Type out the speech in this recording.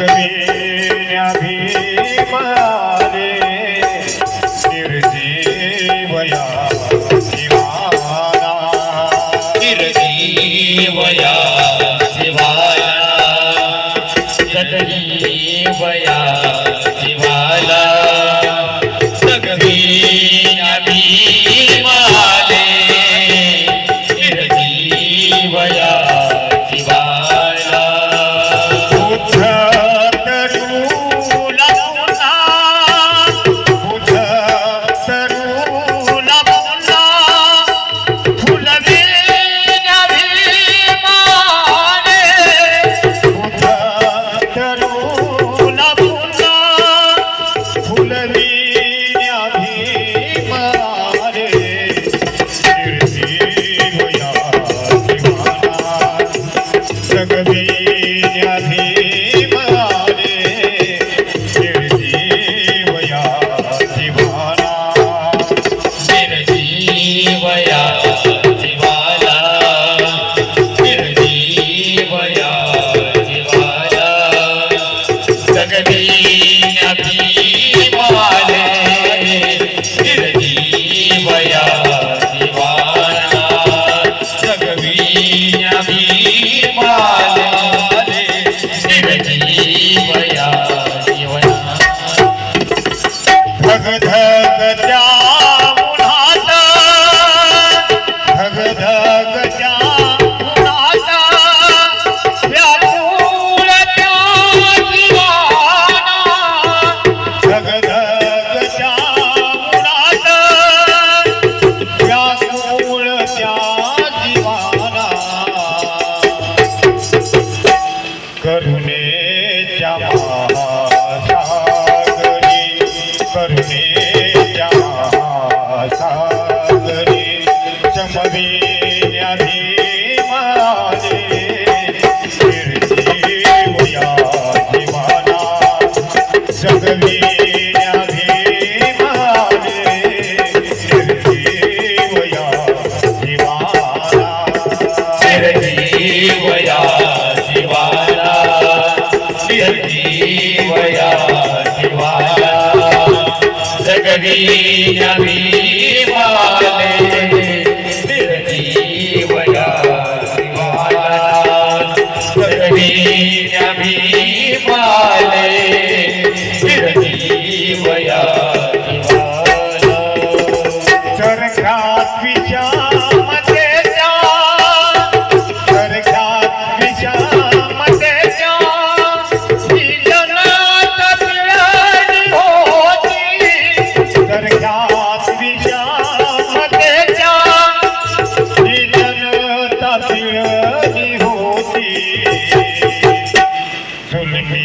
i very Jagdish જગદીવયા Shiva જગદી નવી சொல்லுகிறே